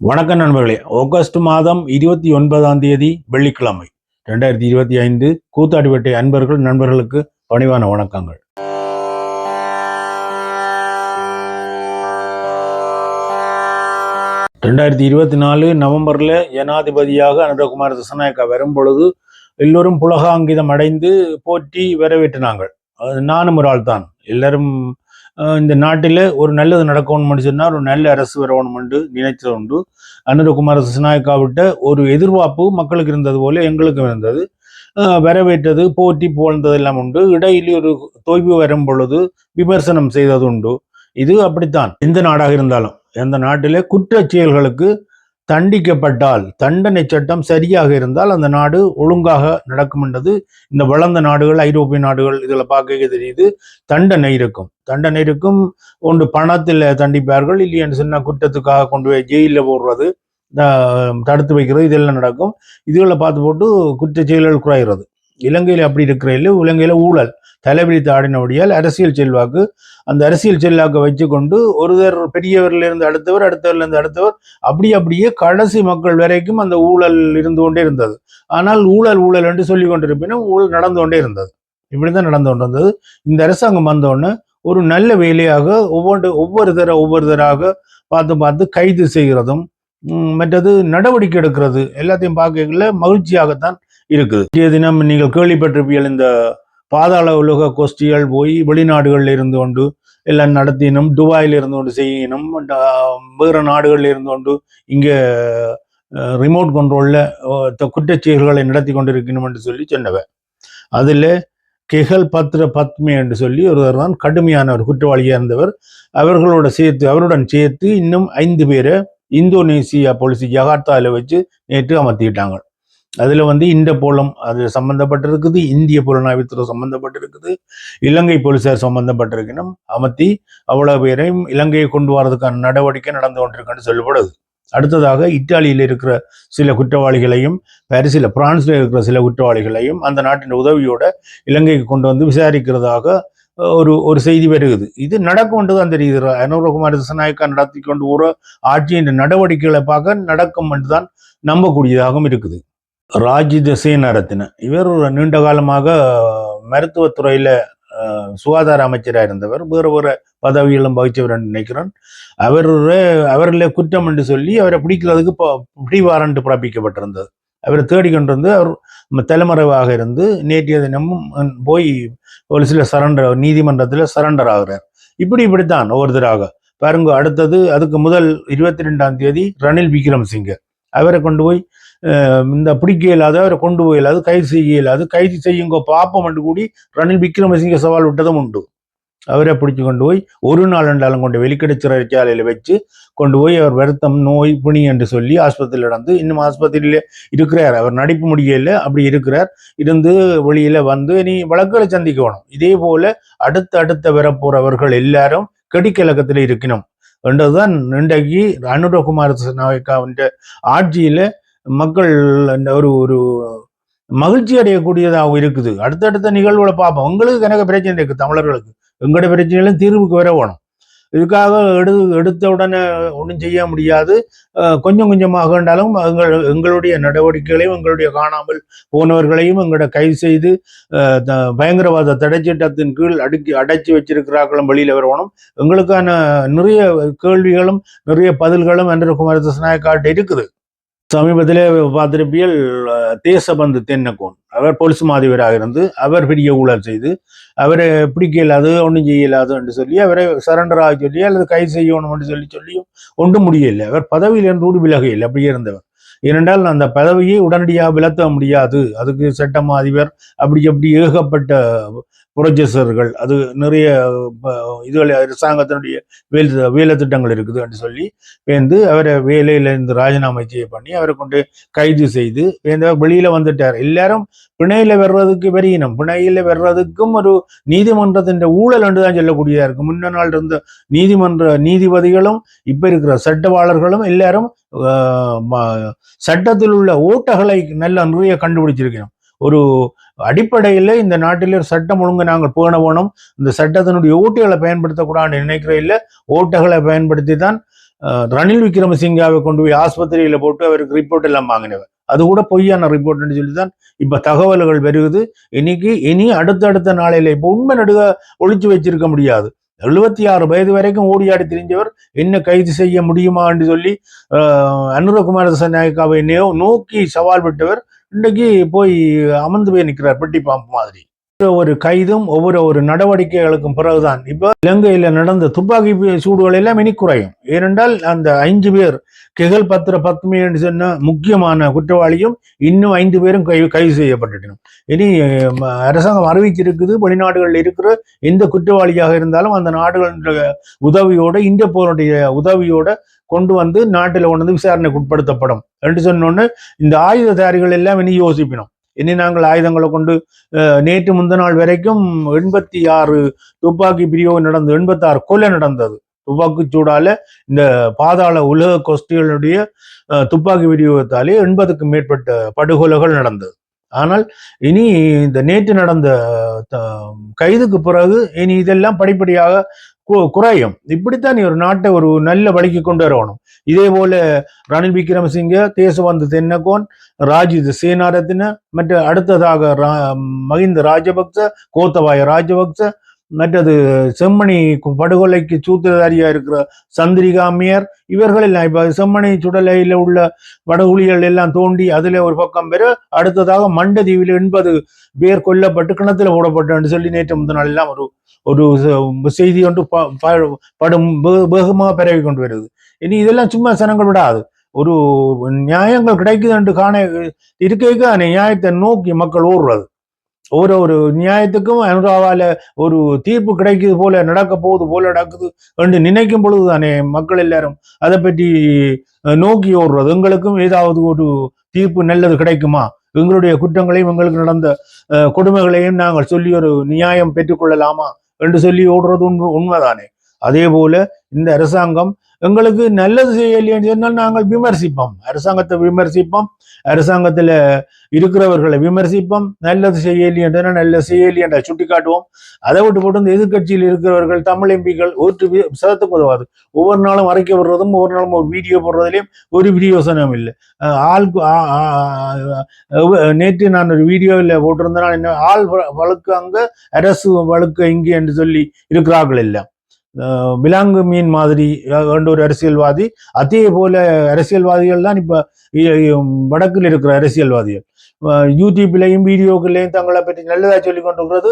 வணக்கம் நண்பர்களே. ஆகஸ்ட் மாதம் இருபத்தி ஒன்பதாம் தேதி வெள்ளிக்கிழமை. ரெண்டாயிரத்தி இருபத்தி ஐந்து கூத்தாடிப்பட்டை அன்பர்கள் நண்பர்களுக்கு பணிவான வணக்கங்கள். ரெண்டாயிரத்தி இருபத்தி நாலு நவம்பர்ல ஜனாதிபதியாக அனுரகுமார் திசநாயக்கா வரும் பொழுது எல்லோரும் புலகாங்கிதம் அடைந்து போற்றி வரவேற்றினாங்கள் நானும் ஒரு ஆள் தான் எல்லாரும் இந்த நாட்டில் ஒரு நல்லது நடக்கணும்னு சொன்னால் ஒரு நல்ல அரசு வரணும்னு நினைச்சது உண்டு. அனுரகுமார திசநாயக்காவிட்ட ஒரு எதிர்பார்ப்பு மக்களுக்கு இருந்தது போல எங்களுக்கும் இருந்தது. வரவேற்றது போற்றி புகழ்ந்தது எல்லாம் உண்டு. இடையிலே ஒரு தொய்வு வரும் பொழுது விமர்சனம் செய்தது உண்டு. இது அப்படித்தான். எந்த நாடாக இருந்தாலும் எந்த நாட்டிலே குற்றச் செயல்களுக்கு தண்டிக்கப்பட்டால் தண்டனை சட்டம் சரியாக இருந்தால் அந்த நாடு ஒழுங்காக நடக்கும் என்றது இந்த வளர்ந்த நாடுகள் ஐரோப்பிய நாடுகள் இதில் பார்க்க தெரியுது. தண்டனை இருக்கும். தண்டனை இருக்கும். ஒன்று பணத்தில் தண்டிப்பார்கள் இல்லையென்று சின்ன குற்றத்துக்காக கொண்டு போய் ஜெயிலில் போடுறது தடுத்து வைக்கிறது இதெல்லாம் நடக்கும். இதுகளை பார்த்து போட்டு குற்ற செயல்கள் குறைகிறது. இலங்கையில் அப்படி இருக்கிற இல்லை இலங்கையில் ஊழல். தலைவிரித்து ஆடினபடியால் அரசியல் செல்வாக்கு அந்த அரசியல் செல்லாக்க வச்சுக்கொண்டு ஒருவர் பெரியவர்ல இருந்து அடுத்தவர் அடுத்தவர்லேருந்து அடுத்தவர் அப்படி அப்படியே கடைசி மக்கள் வரைக்கும் அந்த ஊழல் இருந்து கொண்டே இருந்தது. ஆனால் ஊழல் ஊழல் என்று சொல்லி கொண்டிருப்பினும் ஊழல் நடந்து கொண்டே இருந்தது. இப்படிதான் நடந்து கொண்டு வந்தது. இந்த அரசாங்கம் வந்தோடனே ஒரு நல்ல வேலையாக ஒவ்வொன்று ஒவ்வொரு தர ஒவ்வொரு தராக பார்த்து பார்த்து கைது செய்கிறதும் மற்றது நடவடிக்கை எடுக்கிறது எல்லாத்தையும் பார்க்கல மகிழ்ச்சியாகத்தான் இருக்குது. தினம் நீங்கள் கேள்விப்பட்டிருப்பீர்கள் இந்த பாதாள உலக கோஷ்டிகள் போய் வெளிநாடுகளில் இருந்து கொண்டு எல்லாம் நடத்தினும் துபாயில் இருந்து கொண்டு செய்யணும் வேறு நாடுகளில் இருந்து கொண்டு இங்கே ரிமோட் கண்ட்ரோலில் குற்றச்செயல்களை நடத்தி கொண்டிருக்கணும் என்று சொல்லி சொன்னவர். அதில் கெஹல் பத்ர பத்மி என்று சொல்லி ஒருவர் தான் கடுமையான ஒரு குற்றவாளியாக இருந்தவர். அவர்களோட சேர்த்து அவருடன் சேர்த்து இன்னும் ஐந்து பேரை இந்தோனேசியா போலீஸ் ஜகார்த்தாவில் வச்சு நேற்று அமர்த்திக்கிட்டாங்க அதில் வந்து இந்த போலம் அது சம்மந்தப்பட்டிருக்குது இந்திய புலனாய்வுத்துறை சம்மந்தப்பட்டிருக்குது இலங்கை போலீசார் சம்மந்தப்பட்டிருக்கணும் அமர்த்தி அவ்வளவு பேரையும் இலங்கையை கொண்டு வரதுக்கான நடவடிக்கை நடந்து கொண்டிருக்குன்னு சொல்லப்படுது. அடுத்ததாக இத்தாலியில் இருக்கிற சில குற்றவாளிகளையும் பாரிஸில் பிரான்ஸில் இருக்கிற சில குற்றவாளிகளையும் அந்த நாட்டின் உதவியோட இலங்கைக்கு கொண்டு வந்து விசாரிக்கிறதாக ஒரு ஒரு செய்தி வருகுது. இது நடக்கும் தான் ரீதியில் அனுரகுமார் திசநாயக்கா நடத்தி கொண்டு ஒரு ஆட்சியின் நடவடிக்கைகளை பார்க்க நடக்கும் என்று தான் நம்பக்கூடியதாகவும் இருக்குது. ராஜி திசை நடத்தின. இவர் ஒரு நீண்ட காலமாக மருத்துவத்துறையில் சுகாதார அமைச்சராக இருந்தவர். வேறு வேறு பதவிகளும் வகிச்சவர் என்று நினைக்கிறேன். அவர் அவரில் குற்றம் என்று சொல்லி அவரை பிடிக்கிறதுக்கு ப- பிடிவாரண்ட் பிறப்பிக்கப்பட்டிருந்தது. அவரை தேடிக்கொண்டிருந்து அவர் தலைமறைவாக இருந்து நேற்றைய தினமும் போய் ஒரு சில சரண்டர் நீதிமன்றத்தில் சரண்டர் ஆகிறார். இப்படி இப்படித்தான் ஒவ்வொருத்தராக. பாருங்க அடுத்தது அதுக்கு முதல் இருபத்தி ரெண்டாம் தேதி ரணில் விக்ரம்சிங்க. அவரை கொண்டு போய் இந்த பிடிக்க இயலாத அவரை கொண்டு போய் இல்லாது கைது செய்ய இயலாது. கைது செய்யுங்க பாப்பம் என்று கூடி ரணில் விக்ரமசிங்க சவால் விட்டதும் உண்டு. அவரை பிடிச்சு கொண்டு போய் ஒரு நாள் ரெண்டாலும் கொண்டு வெளிக்கடை சிறைச்சாலையில் வச்சு கொண்டு போய் அவர் வருத்தம் நோய் புனி என்று சொல்லி ஆஸ்பத்திரியில் நடந்து இன்னும் ஆஸ்பத்திரியில் இருக்கிறார். அவர் நடிப்பு முடியல அப்படி இருக்கிறார். இருந்து வெளியில் வந்து நீ வழக்குகளை சந்திக்கணும். இதே போல அடுத்த அடுத்த வரப்போறவர்கள் எல்லாரும் கெடிக்கலக்கத்தில் இருக்கணும். என்றதுதான் இன்றைக்கு அனுரகுமார் நாயக்காவின் ஆட்சியில் மக்கள் அந்த ஒரு ஒரு மகிழ்ச்சி அடையக்கூடியதாக இருக்குது. அடுத்தடுத்த நிகழ்வுகளை பார்ப்போம். உங்களுக்கு எனக்கு பிரச்சனை இருக்கு தமிழர்களுக்கு. எங்களோட பிரச்சனைகளும் தீர்வுக்கு வர வேணும். இதுக்காக எடு எடுத்த உடனே ஒன்றும் செய்ய முடியாது. கொஞ்சம் கொஞ்சமாக இருந்தாலும் எங்கள் எங்களுடைய நடவடிக்கைகளையும் எங்களுடைய காணாமல் போனவர்களையும் எங்களோட கைது செய்து பயங்கரவாத தடைச்சட்டத்தின் கீழ் அடுக்கி அடைச்சி வச்சிருக்கிறார்களும் வெளியில வரணும் எங்களுக்கான நிறைய கேள்விகளும் நிறைய பதில்களும் என்ற குமாரதாசநாயக்காட்ட இருக்குது. சமீபத்திலே பார்த்திருப்பியல் தேசபந்து தென்னக்கோன் அவர் போலீஸ் மாதிபராக இருந்து அவர் பெரிய ஊழல் செய்து அவரை பிடிக்க இல்லாது ஒன்றும் செய்ய இல்லாது என்று சொல்லி அவரை சரண்டர் ஆக சொல்லி அல்லது கை செய்யணும் என்று சொல்லி சொல்லியும் ஒன்றும் முடியல அவர் பதவியிலிருந்து கூட விலகையில் அப்படியே இருந்தவர். ஏனென்றால் அந்த பதவியை உடனடியாக விலத்த முடியாது. அதுக்கு சட்டம் அதிபர் அப்படி அப்படி ஏகப்பட்ட புரொஜசர்கள் அது நிறைய ப- இதுகள் அரசாங்கத்தினுடைய வேலை வேலை திட்டங்கள் இருக்குது என்று சொல்லி வந்து அவரை வேலையிலிருந்து ராஜினாமா செய்ய பண்ணி அவரை கொண்டு கைது செய்து இந்த வெளியில வந்துட்டார். எல்லாரும் பிணையில வர்றதுக்கு வெறியினம் பிணையில வர்றதுக்கும் ஒரு நீதிமன்றத்தின் ஊழல் என்று தான் சொல்லக்கூடியதா இருக்கு முன்ன நாள் இருந்த நீதிமன்ற நீதிபதிகளும் இப்ப இருக்கிற சட்டவாளர்களும் எல்லாரும் சட்டத்தில் உள்ள ஓட்டகளை நல்ல நிறைய கண்டுபிடிச்சிருக்கணும். ஒரு அடிப்படையில் இந்த நாட்டில் ஒரு சட்டம் ஒழுங்கு நாங்கள் பேண போனோம் இந்த சட்டத்தினுடைய ஓட்டுகளை பயன்படுத்தக்கூடாதுன்னு நினைக்கிற இல்லை. ஓட்டுகளை பயன்படுத்தி தான் ரணில் விக்ரமசிங்காவை கொண்டு போய் ஆஸ்பத்திரியில போட்டு அவருக்கு ரிப்போர்ட் எல்லாம் வாங்கினவர். அது கூட பொய்யான ரிப்போர்ட்னு சொல்லி தான் இப்போ தகவல்கள் வருகுது இன்னைக்கு இனி அடுத்தடுத்த நாளையில இப்போ உண்மை நடுக ஒழிச்சு வச்சிருக்க முடியாது. எழுபத்தி ஆறு வயது வரைக்கும் ஓடியாடி திரிஞ்சவர் என்ன கைது செய்ய முடியுமா என்று சொல்லி அஹ், அனுரகுமார நாயக்காவை நோக்கி சவால் விட்டவர் இன்றைக்கு போய் அமர்ந்து போய் நிற்கிறார் பெட்டி பாம்பு மாதிரி. ஒரு கைதும் ஒவ்வொரு ஒரு நடவடிக்கைகளுக்கும் பிறகுதான். இப்போ இலங்கையில் நடந்த துப்பாக்கி சூடுகள் எல்லாம் இனி குறையும். ஏனென்றால் அந்த ஐந்து பேர் கெகல் பத்திர பத்மி என்று சொன்ன முக்கியமான குற்றவாளியும் இன்னும் ஐந்து பேரும் கை கைது செய்யப்பட்டுட்டனும் இனி அரசாங்கம் அறிவிச்சிருக்குது வெளிநாடுகளில் இருக்கிற எந்த குற்றவாளியாக இருந்தாலும் அந்த நாடுகளுடைய உதவியோட இந்தியப்போருடைய உதவியோட கொண்டு வந்து நாட்டில் கொண்டு வந்து விசாரணைக்கு உட்படுத்தப்படும். என்று சொன்னோன்னு இந்த ஆயுததாரிகள் எல்லாம் இனி யோசிப்பினோம். இனி நாங்கள் ஆயுதங்களை கொண்டு நேற்று முந்த நாள் வரைக்கும் எண்பத்தி ஆறு துப்பாக்கி பிரியோகம் நடந்தது எண்பத்தாறு கொலை நடந்தது. துப்பாக்கி சூடால இந்த பாதாள உலக கோஷ்டிகளுடைய துப்பாக்கி விநியோகத்தாலே எண்பதுக்கும் மேற்பட்ட படுகொலைகள் நடந்தது. ஆனால் இனி இந்த நேற்று நடந்த த- கைதுக்கு பிறகு இனி இதெல்லாம் படிப்படியாக குறையும். இப்படித்தான் நீ ஒரு நாட்டை ஒரு நல்ல வழிக்கு கொண்டு வரணும். இதே போல ரணில் விக்ரமசிங்க தேசவந்த தென்னகோன் ராஜித் சேனாரத்ன மற்ற அடுத்ததாக ரா- மஹிந்த ராஜபக்ச கோத்தபாய ராஜபக்ச மற்றது செம்மணி படுகொலைக்கு சூத்திரதாரியா இருக்கிற சந்திரிகாமியர் இவர்கள் எல்லாம் இப்ப செம்மணி சுடலையில உள்ள வடகுழிகள் எல்லாம் தோண்டி அதுல ஒரு பக்கம் பெற அடுத்ததாக மண்டதீவில் எண்பது பேர் கொல்லப்பட்டு கிணத்துல போடப்பட்டு சொல்லி நேற்று முந்தின நாள் எல்லாம் ஒரு ஒரு செய்தி ஒன்று படும் வேகமாக பரவி கொண்டு வருது. இனி இதெல்லாம் சும்மா சனங்கள் விடாது. ஒரு நியாயங்கள் கிடைக்குது என்று காண இருக்க அந்த நியாயத்தை நோக்கி மக்கள் ஓடுறது. ஒரு ஒரு நியாயத்துக்கும் அனுராவால ஒரு தீர்ப்பு கிடைக்குது போல நடக்க போகுது போல நடக்குது என்று நினைக்கும் பொழுது தானே மக்கள் எல்லாரும் அதை பற்றி நோக்கி ஓடுறது. எங்களுக்கும் ஏதாவது ஒரு தீர்ப்பு நல்லது கிடைக்குமா? எங்களுடைய குற்றங்களையும் எங்களுக்கு நடந்த அஹ், கொடுமைகளையும் நாங்கள் சொல்லி ஒரு நியாயம் பெற்றுக்கொள்ளலாமா என்று சொல்லி ஓடுறது உண்மை உண்மைதானே. அதே போல இந்த அரசாங்கம் எங்களுக்கு நல்லது செய்யலைன்னு சொன்னால் நாங்கள் விமர்சிப்போம். அரசாங்கத்தை விமர்சிப்போம். அரசாங்கத்தில் இருக்கிறவர்களை விமர்சிப்போம். நல்லது செய்யலி என்றா நல்லது செய்யலையன்ற சுட்டி காட்டுவோம் அதை விட்டு போட்டு இந்த எதிர்க்கட்சியில் இருக்கிறவர்கள் தமிழ் எம்பிக்கள் ஒரு சதத்துக்கு உதவாது. ஒவ்வொரு நாளும் அரைக்க விடுறதும் ஒவ்வொரு நாளும் ஒரு வீடியோ போடுறதுலையும் ஒரு பிரயோசனம் இல்லை. ஆள் நேற்று நான் ஒரு வீடியோவில் போட்டிருந்தேன். என்ன ஆள் வழக்கு அங்கே அரசு வழக்கு இங்கே என்று சொல்லி இருக்கிறார்கள் எல்லாம். விலாங்கு மீன் மாதிரி என்ற ஒரு அரசியல்வாதி. அதே போல அரசியல்வாதிகள் தான் இப்போ வடக்கில் இருக்கிற அரசியல்வாதிகள். யூடியூப்லையும் வீடியோக்கள்லையும் தங்களை பற்றி நல்லதாக சொல்லி கொண்டிருக்கிறது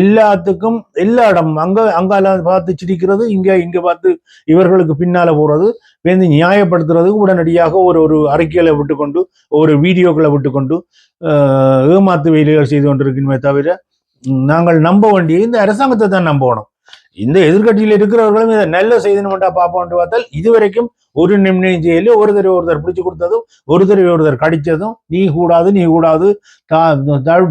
எல்லாத்துக்கும் எல்லா இடம் அங்கே அங்கால பார்த்து சிரிக்கிறது இங்கே இங்கே பார்த்து இவர்களுக்கு பின்னால் போகிறது வந்து நியாயப்படுத்துறதுக்கு உடனடியாக ஒரு ஒரு அறிக்கைகளை விட்டுக்கொண்டு ஒரு வீடியோக்களை விட்டுக்கொண்டு ஏமாத்து வேலைகள் செய்து கொண்டிருக்கணுமே தவிர நாங்கள் நம்ப வேண்டிய இந்த அரசாங்கத்தை தான் நம்பணும். இந்த எதிர்கட்சியில் இருக்கிறவர்களும் இதை நல்ல செய்தினுமெண்டா பார்ப்போம்னு பார்த்தால் இதுவரைக்கும் ஒரு நிமிடம் செய்யல ஒரு ஒருத்தர் பிடிச்சு கொடுத்ததும் ஒரு தடவை ஒருத்தர் கடிச்சதும் நீ கூடாது நீ கூடாது தா-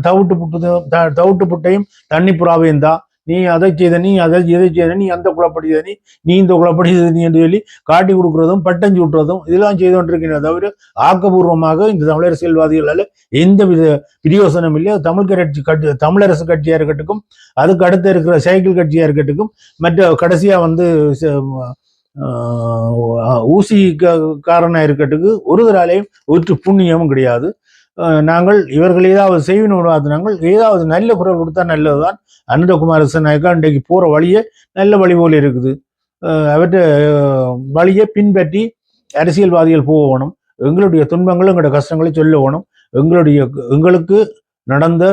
தவிட்டு புட்டதும் த- தவிட்டு புட்டையும் தண்ணி புறாவையும் தான் நீ அதை செய்த நீ அதை இதை செய்த நீ அந்த குழப்படித நீ நீ இந்த குழப்படி நீ என்று சொல்லி காட்டி கொடுக்குறதும் பட்டஞ்சு விட்டுறதும் இதெல்லாம் செய்து கொண்டிருக்கிறத தவிர ஆக்கபூர்வமாக இந்த தமிழரசியல்வாதிகளால் எந்த வித பிரியோசனம் இல்லை. அது தமிழ் கட்சி கட்சி தமிழரசு கட்சியாக இருக்கட்டும் அதுக்கு அடுத்து இருக்கிற சைக்கிள் கட்சியாக இருக்கட்டும் மற்ற கடைசியா வந்து ச- ஊசி க- இருக்கட்டுக்கு ஒரு தராலையும் ஒரு புண்ணியமும் கிடையாது. நாங்கள் இவர்கள் ஏதாவது செய்வினோடு நாங்கள் ஏதாவது நல்ல குரல் கொடுத்தா நல்லதுதான். அனந்தகுமாரசன் நாயக்கா இன்றைக்கு போகிற வழியே நல்ல வழி போல இருக்குது. அவற்றை வழியை பின்பற்றி அரசியல்வாதிகள் போகணும் எங்களுடைய துன்பங்களும் எங்களுடைய கஷ்டங்களை சொல்ல வேணும். எங்களுடைய எங்களுக்கு நடந்த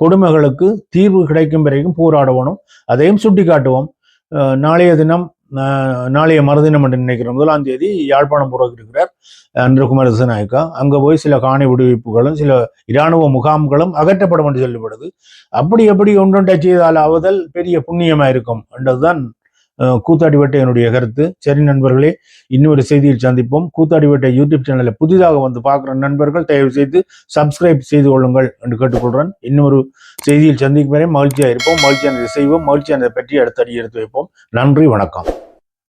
கொடுமைகளுக்கு தீர்வு கிடைக்கும் வரைக்கும் போராடுவோம் அதையும் சுட்டி காட்டுவோம் நாளைய தினம் நாளைய மறுதினம் என்று நினைக்கிறோம் முதலாம் தேதி யாழ்ப்பாணம் புறக்கு இருக்கிறார் அன்றகுமார் திசநாயக்கா. அங்கே போய் சில காணி விடுவிப்புகளும் சில இராணுவ முகாம்களும் அகற்றப்படும் என்று சொல்லப்படுது. அப்படி எப்படி ஒன்றொன்றை செய்தால் ஆவதல் பெரிய புண்ணியமாக இருக்கும் என்றதுதான் ஆஹ் என்னுடைய கருத்து. சரி நண்பர்களே இன்னொரு செய்தியில் சந்திப்போம். கூத்தாடிவேட்டை யூடியூப் சேனலை புதிதாக வந்து பார்க்குற நண்பர்கள் தயவு செய்து சப்ஸ்கிரைப் செய்து கொள்ளுங்கள் என்று கேட்டுக்கொள்கிறேன் இன்னொரு செய்தியில் சந்திக்கும் வரை மகிழ்ச்சியாக இருப்போம். மகிழ்ச்சியானதை செய்வோம். மகிழ்ச்சியானதை பற்றி அடுத்தடி எடுத்து வைப்போம். நன்றி வணக்கம்.